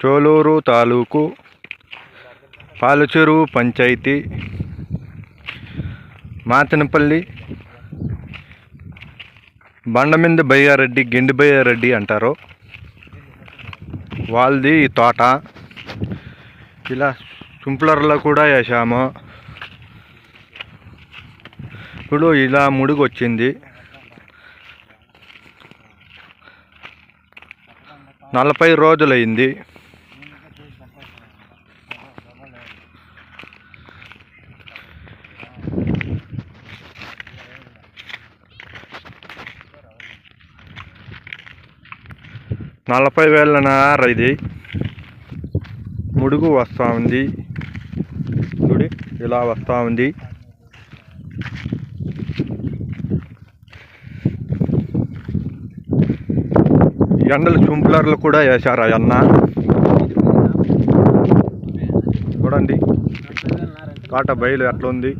చోలూరు తాలూకు పాలచెరు పంచాయతీ మాతనపల్లి బండమింద బయ్యారెడ్డి గిండి బయ్యారెడ్డి అంటారు. వాళ్ళది ఈ తోట. ఇలా సింప్లర్లో కూడా వేసాము ఇప్పుడు ఇలా ముడుగు వచ్చింది నలభై రోజులైంది. నలభై వేల నార ఇది. ముడుగు వస్తూ ఉంది. గుడి ఇలా వస్తూ ఉంది. ఎండలు సింప్లర్లు కూడా వేశారు అన్న. చూడండి. కాట బయలు ఎట్లా ఉంది